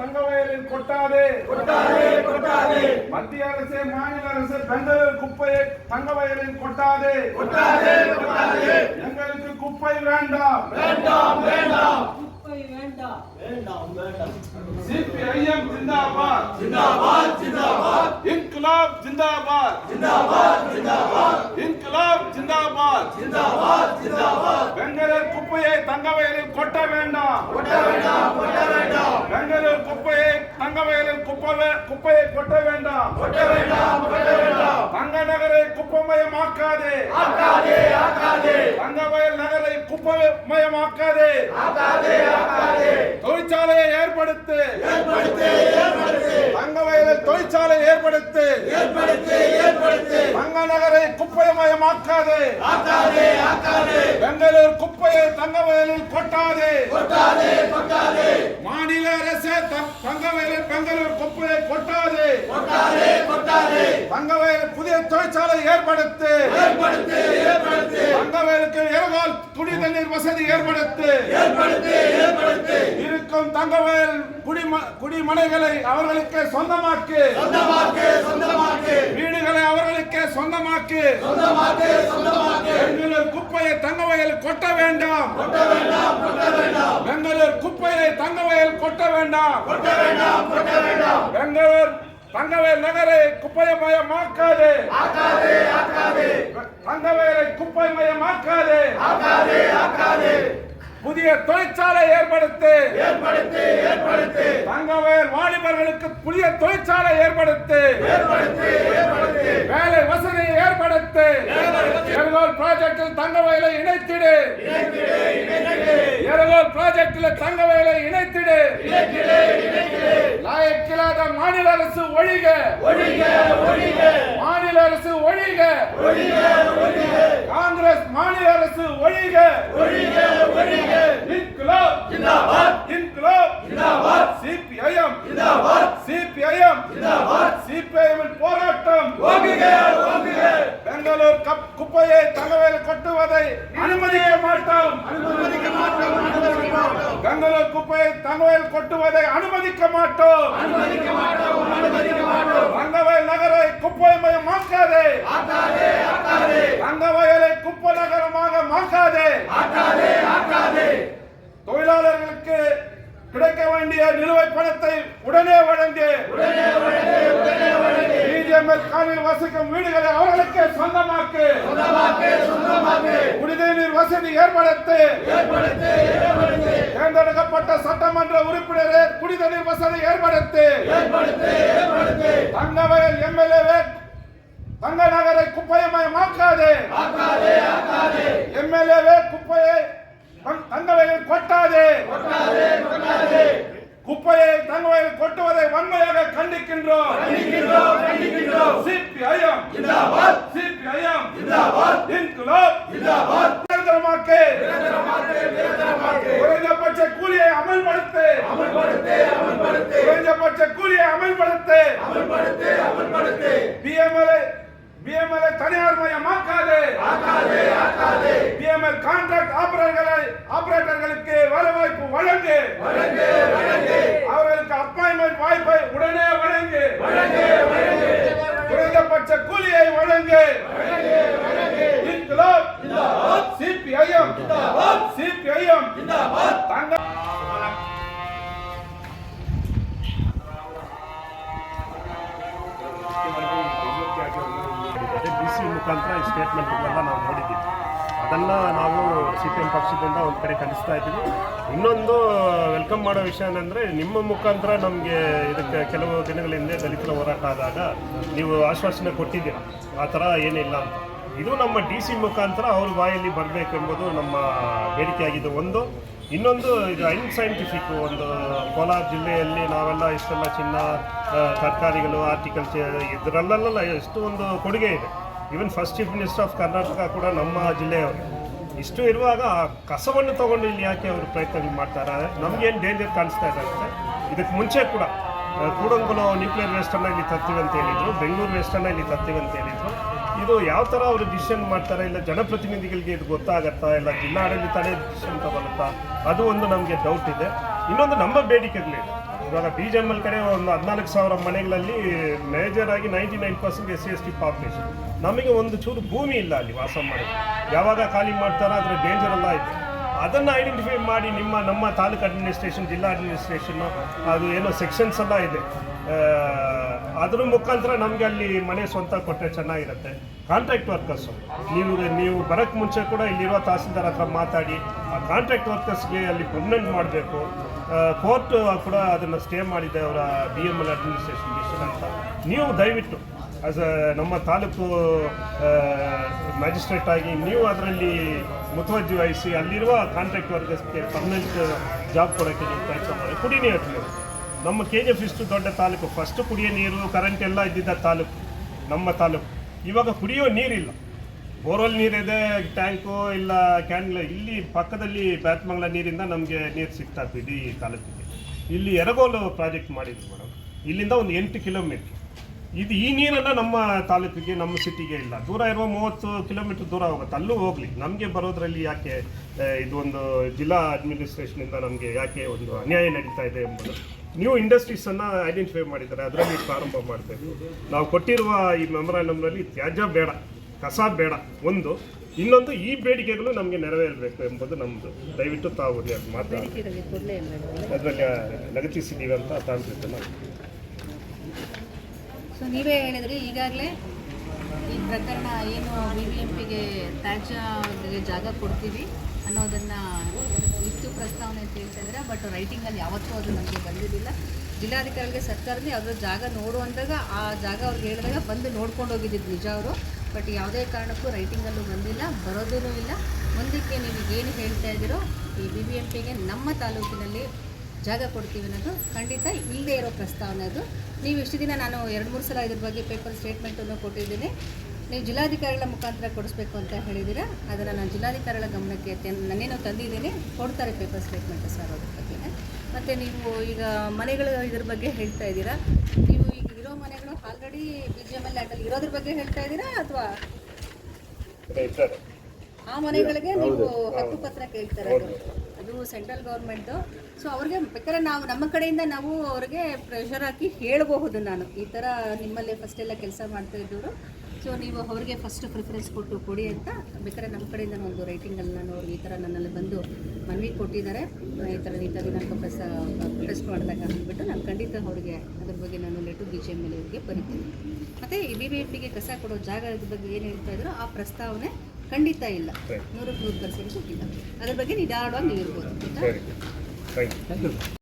தங்க வயலில் கொட்டாதே கொட்டாதே மத்திய அரசு மாநில அரசு பெங்களூர் குப்பையை தங்க வயலில் கொட்டாதே எங்களுக்கு குப்பை வேண்டாம் வேண்டாம் வேண்டாம் வேண்டாம் வேண்டாம் ஜிந்தாபாத் ஜிந்தாபாத் ஜிந்தாபாத் ஜிந்தாபாத் குப்பையை தங்க வயலில் கொட்ட வேண்டாம் தங்கவேலன் குப்பை குப்பையை கொட்ட வேண்டாம் கொட்ட வேண்டாம் கொட்ட வேண்டாம் தங்க நகரை குப்பமயமாக்காதே ஆக்காதே ஆக்காதே தங்கவயல் நகரை குப்பமயமாக்காதே ஆக்காதே ஆக்காதே தொழிற்சாலையை ஏற்படுத்து ஏற்படுத்து ஏற்படுத்து தங்கவயலில் தொழிற்சாலை ஏற்படுத்து ஏற்படுத்து ஏற்படுத்து தங்க நகரை குப்பைமயமாக்காதே ஆக்காதே ஆக்காதே பெங்களூர் குப்பையை தங்கவயலில் கொட்டாதே கொட்டாதே கொட்டாதே ఒకరు కొప్పుడే కొట్టాలి కొట్టాలి புதிய தொழிற்சாலை ஏற்படுத்து ஏற்படுத்து ஏற்படுத்து தங்கவேலுக்கு இரவால் குடி தண்ணீர் வசதி ஏற்படுத்து ஏற்படுத்து இருக்கும் தங்கவேல் குடி குடிமனைகளை அவர்களுக்கு சொந்தமாக்கு சொந்தமாக்கு வீடுகளை அவர்களுக்கு சொந்தமாக்கு சொந்தமாக்கு பெங்களூர் குப்பையை தங்கவயல் கொட்ட வேண்டாம் கொட்ட வேண்டாம் பெங்களூர் குப்பையை தங்கவயல் கொட்ட வேண்டாம் வேண்டாம் கொட்ட வேண்டாம் பெங்களூர் தங்கவே நகரை குப்பைமயமாக்காதே ஆக்காதே தங்கவேலை குப்பைமயமாக்காதே புதிய தொழிற்சாலை ஏற்படுத்து ஏற்படுத்து தங்கவேல் வாலிபர்களுக்கு புதிய தொழிற்சாலை ஏற்படுத்து ஏற்படுத்து வேலை வசதி ஏற்படுத்து எரகோல் ப்ராஜெக்டில் தங்கவேலை இணைத்திடு எரகோல் ப்ராஜெக்டில் தங்கவேலை இணைத்திடு மாநில அரசு ஒழிக ஒழிக ஒழிக மாநில அரசு ஒழிக ஒழிக ஒழிக காங்கிரஸ் மாநில அரசு ஒழிக ஒழிக ஒழிக இன்குலாப் ஜிந்தாபாத் இன்குலாப் ஜிந்தாபாத் சிபிஐஎம் ஜிந்தாபாத் கொட்டுவதை அனுமதிக்க மாட்டோம் அனுமதிக்க நகரை குப்பைமயம் மாக்காதே ஆக்காதே ஆக்காதே நகரமாக மாற்றாதே தொழிலாளர்களுக்கு கிடைக்க வேண்டிய நிலுவை பணத்தை உடனே வழங்கு உடனே வழங்கு மக்காவில் வசிக்கும் வீடுகளை அவர்களுக்கு சொந்தமாக்கு சொந்தமாக்கு சொந்தமாக்கு குடிநீர் வசதி ஏற்படுத்து தேர்ந்தெடுக்கப்பட்ட சட்டமன்ற உறுப்பினரே குடிநீர் வசதி ஏற்படுத்து தங்கவயல் எம்எல்ஏ தங்க நகரை குப்பையமயமாக்காதே ஆக்காதே ஆக்காதே குப்பையை தங்கவயல் கொட்டாதே குப்பையை தங்கவயல் கொட்டுவதை வன்மையாக கண்டிக்கின்றோம் ஜிந்தாபாத் சிபிஐஎம் ஜிந்தாபாத் இன்குலாப் ஜிந்தாபாத் நிரந்தரமாக்கு நிரந்தரமாக்கு நிரந்தரமாக்கு குறைந்தபட்ச கூலியை அமல்படுத்து அமல்படுத்து அமல்படுத்து குறைந்தபட்ச கூலியை அமல்படுத்து அமல்படுத்து அமல்படுத்து பிஎம்எல் பிஎம்எல் தனியார் மயமாக்காது ஆக்காது ஆக்காது பிஎம்எல் கான்ட்ராக்ட் ஆபரேட்டர்களை ஆபரேட்டர்களுக்கு வேலை வாய்ப்பு வழங்கு வழங்கு வழங்கு அவர்களுக்கு அப்பாயின்மெண்ட் வாய்ப்பை உடனே வழங்கு வழங்கு வழங்கு குறைந்தபட்ச கூலியை வழங்கு சிபிஐஎம் சிபிஐஎம் தங்க ಡಿ ಸಿ ಮುಖಾಂತರ ಸ್ಟೇಟ್ಮೆಂಟ್ಗಳೆಲ್ಲ ನಾವು ನೋಡಿದ್ದೀವಿ ಅದನ್ನು ನಾವು ಸಿ ಪಿ ಎಮ್ ಪಕ್ಷದಿಂದ ಒಂದು ಕಡೆ ಕಲಿಸ್ತಾ ಇದ್ದೀವಿ ಇನ್ನೊಂದು ವೆಲ್ಕಮ್ ಮಾಡೋ ವಿಷಯ ಏನಂದರೆ ನಿಮ್ಮ ಮುಖಾಂತರ ನಮಗೆ ಇದಕ್ಕೆ ಕೆಲವು ದಿನಗಳ ಹಿಂದೆ ದಲಿತರ ಹೋರಾಟ ಆದಾಗ ನೀವು ಆಶ್ವಾಸನೆ ಕೊಟ್ಟಿದ್ದೀರ ಆ ಥರ ಏನಿಲ್ಲ ಅಂತ ಇದು ನಮ್ಮ ಡಿ ಸಿ ಮುಖಾಂತರ ಅವ್ರ ಬಾಯಲ್ಲಿ ಬರಬೇಕೆಂಬುದು ನಮ್ಮ ಬೇಡಿಕೆಯಾಗಿದೆ ಒಂದು ಇನ್ನೊಂದು ಇದು ಸೈಂಟಿಫಿಕ್ ಒಂದು ಕೋಲಾರ ಜಿಲ್ಲೆಯಲ್ಲಿ ನಾವೆಲ್ಲ ಇಷ್ಟೆಲ್ಲ ಚಿನ್ನ ತರಕಾರಿಗಳು ಆರ್ಟಿಕಲ್ಚರ್ ಇದರಲ್ಲೆಲ್ಲ ಒಂದು ಕೊಡುಗೆ ಇದೆ even first chief minister of Karnataka ಕೂಡ ನಮ್ಮ ಜಿಲ್ಲೆಯವರು ಇಷ್ಟು ಇರುವಾಗ ಆ ಕಸವನ್ನು ತಗೊಂಡು ಇಲ್ಲಿ ಯಾಕೆ ಅವರು ಪ್ರಯತ್ನ ಮಾಡ್ತಾರೆ ನಮಗೇನು ಡೇಂಜರ್ ಕಾಣಿಸ್ತಾ ಅಂತ ಇದಕ್ಕೆ ಮುಂಚೆ ಕೂಡ ನಾವು ನ್ಯೂಕ್ಲಿಯರ್ ವೇಸ್ಟನ್ನು ಇಲ್ಲಿ ತರ್ತೀವಿ ಅಂತ ಹೇಳಿದ್ರು ಬೆಂಗಳೂರು ವೇಸ್ಟನ್ನು ಇಲ್ಲಿ ತರ್ತೀವಿ ಅಂತ ಹೇಳಿದ್ರು ಇದು ಯಾವ ಥರ ಅವರು ಡಿಸಿಷನ್ ಮಾಡ್ತಾರೆ ಇಲ್ಲ ಜನಪ್ರತಿನಿಧಿಗಳಿಗೆ ಇದು ಗೊತ್ತಾಗತ್ತಾ ಇಲ್ಲ ಜಿಲ್ಲಾಡಳಿತನೇ ಡಿಸಿಷನ್ ತಗೊಳುತ್ತಾ ಅದು ಒಂದು ನಮಗೆ ಡೌಟ್ ಇದೆ ಇನ್ನೊಂದು ನಮ್ಮ ಬೇಡಿಕೆಗಳಿದೆ ಇವಾಗ ಬಿ ಜಿ ಎಮ್ ಎಲ್ ಕಡೆ ಒಂದು ಹದಿನಾಲ್ಕು ಸಾವಿರ ಮನೆಗಳಲ್ಲಿ ಮೇಜರ್ ಆಗಿ ninety nine percent S C S T population ನಮಗೆ ಒಂದು ಚೂರು ಭೂಮಿ ಇಲ್ಲ ಅಲ್ಲಿ ವಾಸ ಮಾಡಿ ಯಾವಾಗ ಖಾಲಿ ಮಾಡ್ತಾರೋ ಅದರ ಡೇಂಜರ್ ಎಲ್ಲ ಇದೆ ಅದನ್ನು ಐಡೆಂಟಿಫೈ ಮಾಡಿ ನಿಮ್ಮ ನಮ್ಮ ತಾಲೂಕು ಅಡ್ಮಿನಿಸ್ಟ್ರೇಷನ್ ಜಿಲ್ಲಾ ಅಡ್ಮಿನಿಸ್ಟ್ರೇಷನ್ನು ಅದು ಏನೋ ಸೆಕ್ಷನ್ಸ್ ಎಲ್ಲ ಇದೆ ಅದ್ರ ಮುಖಾಂತರ ನಮಗೆ ಅಲ್ಲಿ ಮನೆ ಸ್ವಂತ ಕೊಟ್ಟರೆ ಚೆನ್ನಾಗಿರುತ್ತೆ ಕಾಂಟ್ರಾಕ್ಟ್ ವರ್ಕರ್ಸು ನೀವು ನೀವು ಬರೋಕ್ಕೆ ಮುಂಚೆ ಕೂಡ ಇಲ್ಲಿರೋ ತಹಸೀಲ್ದಾರ್ ಹತ್ರ ಮಾತಾಡಿ ಆ ಕಾಂಟ್ರಾಕ್ಟ್ ವರ್ಕರ್ಸ್ಗೆ ಅಲ್ಲಿ ಪರ್ಮನೆಂಟ್ ಮಾಡಬೇಕು ಕೋರ್ಟ್ ಕೂಡ ಅದನ್ನು ಸ್ಟೇ ಮಾಡಿದೆ ಅವರ B M L administration decision ಅಂತ ನೀವು ದಯವಿಟ್ಟು ಆಸ್ ಅ ನಮ್ಮ ತಾಲೂಕು ಮ್ಯಾಜಿಸ್ಟ್ರೇಟ್ ಆಗಿ ನೀವು ಅದರಲ್ಲಿ ಮುತುವರ್ಜಿ ವಹಿಸಿ ಅಲ್ಲಿರುವ ಕಾಂಟ್ರಾಕ್ಟ್ ವರ್ಗಸ್ಗೆ ಪರ್ಮನೆಂಟ್ ಜಾಬ್ ಕೊಡೋಕ್ಕೆ ನೀವು ಪ್ರಯತ್ನ ಮಾಡಿ ಕುಡಿಯ ನೀರು ನಮ್ಮ ಕೆ ಜಿ ಎಫ್ ಇಷ್ಟು ದೊಡ್ಡ ತಾಲೂಕು ಫಸ್ಟ್ ಕುಡಿಯೋ ನೀರು ಕರೆಂಟ್ ಎಲ್ಲ ಇದ್ದಿದ್ದ ತಾಲೂಕು ನಮ್ಮ ತಾಲೂಕು ಇವಾಗ ಕುಡಿಯೋ ನೀರಿಲ್ಲ ಬೋರ್ವೆಲ್ ನೀರಿದೆ ಟ್ಯಾಂಕು ಇಲ್ಲ ಕ್ಯಾನ್ಲ ಇಲ್ಲಿ ಪಕ್ಕದಲ್ಲಿ ಬ್ಯಾತ್ಮಂಗ್ಲ ನೀರಿಂದ ನಮಗೆ ನೀರು ಸಿಗ್ತಾ ಇದ್ದೀವಿ ಈ ತಾಲೂಕಿಗೆ ಇಲ್ಲಿ ಎರಗೋಲು ಪ್ರಾಜೆಕ್ಟ್ ಮಾಡಿದ್ರು ಮೇಡಮ್ ಇಲ್ಲಿಂದ ಒಂದು ಎಂಟು ಕಿಲೋಮೀಟ್ರ್ ಇದು ಈ ನೀರೆಲ್ಲ ನಮ್ಮ ತಾಲೂಕಿಗೆ ನಮ್ಮ ಸಿಟಿಗೆ ಇಲ್ಲ ದೂರ ಇರುವ ಮೂವತ್ತು ಕಿಲೋಮೀಟರ್ ದೂರ ಹೋಗುತ್ತೆ ಅಲ್ಲೂ ಹೋಗಲಿ ನಮಗೆ ಬರೋದ್ರಲ್ಲಿ ಯಾಕೆ ಇದೊಂದು ಜಿಲ್ಲಾ ಅಡ್ಮಿನಿಸ್ಟ್ರೇಷನಿಂದ ನಮಗೆ ಯಾಕೆ ಒಂದು ಅನ್ಯಾಯ ನಡೀತಾ ಇದೆ ಎಂಬುದು ನ್ಯೂ ಇಂಡಸ್ಟ್ರೀಸನ್ನು ಐಡೆಂಟಿಫೈ ಮಾಡಿದ್ದಾರೆ ಅದರಲ್ಲಿ ಪ್ರಾರಂಭ ಮಾಡ್ತೇವೆ ನಾವು ಕೊಟ್ಟಿರುವ ಈ ಮೆಮೊರಾಂಡಮ್ನಲ್ಲಿ ತ್ಯಾಜ್ಯ ಬೇಡ ಕಸ ಬೇಡ ಒಂದು ಇನ್ನೊಂದು ಈ ಬೇಡಿಕೆಗಳು ನಮಗೆ ನೆರವೇರಬೇಕು ಎಂಬುದು ನಮ್ಮದು ದಯವಿಟ್ಟು ತಾವು ಮಾತಾಡಿ ಅದರಲ್ಲಿ ಲಗತ್ತಿಸಿದ್ದೀವಿ ಅಂತ ತಾಂತ್ರಿಕ ಸೊ ನೀವೇ ಹೇಳಿದ್ರಿ ಈಗಾಗಲೇ ಈ ಪ್ರಕರಣ ಏನು ಬಿ ಬಿ ಎಂ ಪಿಗೆ ತ್ಯಾಜ್ಯ ಜಾಗ ಕೊಡ್ತೀವಿ ಅನ್ನೋದನ್ನು ಇತ್ತು ಪ್ರಸ್ತಾವನೆ ಅಂತ ಹೇಳ್ತಾ ಬಟ್ ರೈಟಿಂಗಲ್ಲಿ ಯಾವತ್ತೂ ಅದು ನಮಗೆ ಬಂದಿರಲಿಲ್ಲ ಜಿಲ್ಲಾಧಿಕಾರಿಗೆ ಸರ್ಕಾರದಲ್ಲಿ ಅದರ ಜಾಗ ನೋಡು ಆ ಜಾಗ ಅವ್ರಿಗೆ ಹೇಳಿದಾಗ ಬಂದು ನೋಡ್ಕೊಂಡು ಹೋಗಿದ್ದಿದ್ದು ನಿಜ ಅವರು ಬಟ್ ಯಾವುದೇ ಕಾರಣಕ್ಕೂ ರೈಟಿಂಗಲ್ಲೂ ಬಂದಿಲ್ಲ ಬರೋದೂ ಇಲ್ಲ ಮುಂದಕ್ಕೆ ನೀವು ಏನು ಹೇಳ್ತಾ ಇದ್ದೀರೋ ಈ ಬಿ ಬಿ ಎಂ ಪಿಗೆ ನಮ್ಮ ತಾಲೂಕಿನಲ್ಲಿ ಜಾಗ ಕೊಡ್ತೀವಿ ಅನ್ನೋದು ಖಂಡಿತ ಇಲ್ಲದೆ ಇರೋ ಪ್ರಸ್ತಾವನೆ ಅದು ನೀವು ಇಷ್ಟು ದಿನ ನಾನು ಎರಡು ಮೂರು ಸಲ ಇದ್ರ ಬಗ್ಗೆ ಪೇಪರ್ ಸ್ಟೇಟ್ಮೆಂಟನ್ನು ಕೊಟ್ಟಿದ್ದೀನಿ ನೀವು ಜಿಲ್ಲಾಧಿಕಾರಿಗಳ ಮುಖಾಂತರ ಕೊಡಿಸ್ಬೇಕು ಅಂತ ಹೇಳಿದ್ದೀರಾ ಅದನ್ನು ನಾನು ಜಿಲ್ಲಾಧಿಕಾರಿಗಳ ಗಮನಕ್ಕೆ ನಾನೇನು ತಂದಿದ್ದೀನಿ ಕೊಡ್ತಾರೆ ಪೇಪರ್ ಸ್ಟೇಟ್ಮೆಂಟ್ ಸರ್ ಅದ್ರ ಬಗ್ಗೆ ಮತ್ತು ನೀವು ಈಗ ಮನೆಗಳು ಇದ್ರ ಬಗ್ಗೆ ಹೇಳ್ತಾ ಇದ್ದೀರಾ ನೀವು ಈಗ ಇರೋ ಮನೆಗಳು already B G M L ಲ್ಯಾಂಡಲ್ಲಿ ಇರೋದ್ರ ಬಗ್ಗೆ ಹೇಳ್ತಾ ಇದ್ದೀರಾ ಅಥವಾ ಆ ಮನೆಗಳಿಗೆ ನೀವು ಹಕ್ಕು ಪತ್ರ ಕೇಳ್ತಾರೆ ಅದು ಸೆಂಟ್ರಲ್ ಗೌರ್ಮೆಂಟ್ದು ಸೊ ಅವ್ರಿಗೆ ಬೇಕಾದ್ರೆ ನಾವು ನಮ್ಮ ಕಡೆಯಿಂದ ನಾವು ಅವ್ರಿಗೆ ಪ್ರೆಷರ್ ಹಾಕಿ ಹೇಳಬಹುದು ನಾನು ಈ ಥರ ನಿಮ್ಮಲ್ಲೇ ಫಸ್ಟ್ ಎಲ್ಲ ಕೆಲಸ ಮಾಡ್ತಾ ಇದ್ದವರು ಸೊ ನೀವು ಅವ್ರಿಗೆ ಫಸ್ಟ್ ಪ್ರಿಫರೆನ್ಸ್ ಕೊಟ್ಟು ಕೊಡಿ ಅಂತ ಬೇಕಾದ್ರೆ ನಮ್ಮ ಕಡೆಯಿಂದ ಒಂದು ರೈಟಿಂಗಲ್ಲಿ ನಾನು ಅವ್ರಿಗೆ ಈ ಥರ ನನ್ನಲ್ಲಿ ಬಂದು ಮನವಿ ಕೊಟ್ಟಿದ್ದಾರೆ ಈ ಥರ ಈ ಥರ ಪ್ರೆಸ್ ಪ್ರಸ ಮಾಡಿದಾಗ ಅಂದ್ಬಿಟ್ಟು ನಾನು ಖಂಡಿತ ಅವ್ರಿಗೆ ಅದ್ರ ಬಗ್ಗೆ ನಾನು letter B J M L ಅವ್ರಿಗೆ ಬರಿತೀನಿ ಮತ್ತು ಬಿ ಬಿ ಎಫ್ಗೆ ಕಸ ಕೊಡೋ ಜಾಗದ ಬಗ್ಗೆ ಏನು ಹೇಳ್ತಾ ಇದ್ರು ಆ ಪ್ರಸ್ತಾವನೆ ಖಂಡಿತ ಇಲ್ಲ ನೂರಕ್ಕೆ ನೂರು ಪರ್ಸೆಂಟ್ ಕೊಟ್ಟಿಲ್ಲ ಅದ್ರ ಬಗ್ಗೆ ನಿಧಾನವಾಗಿ ಇರ್ಬೋದು ಆಯಿತಾ ಯು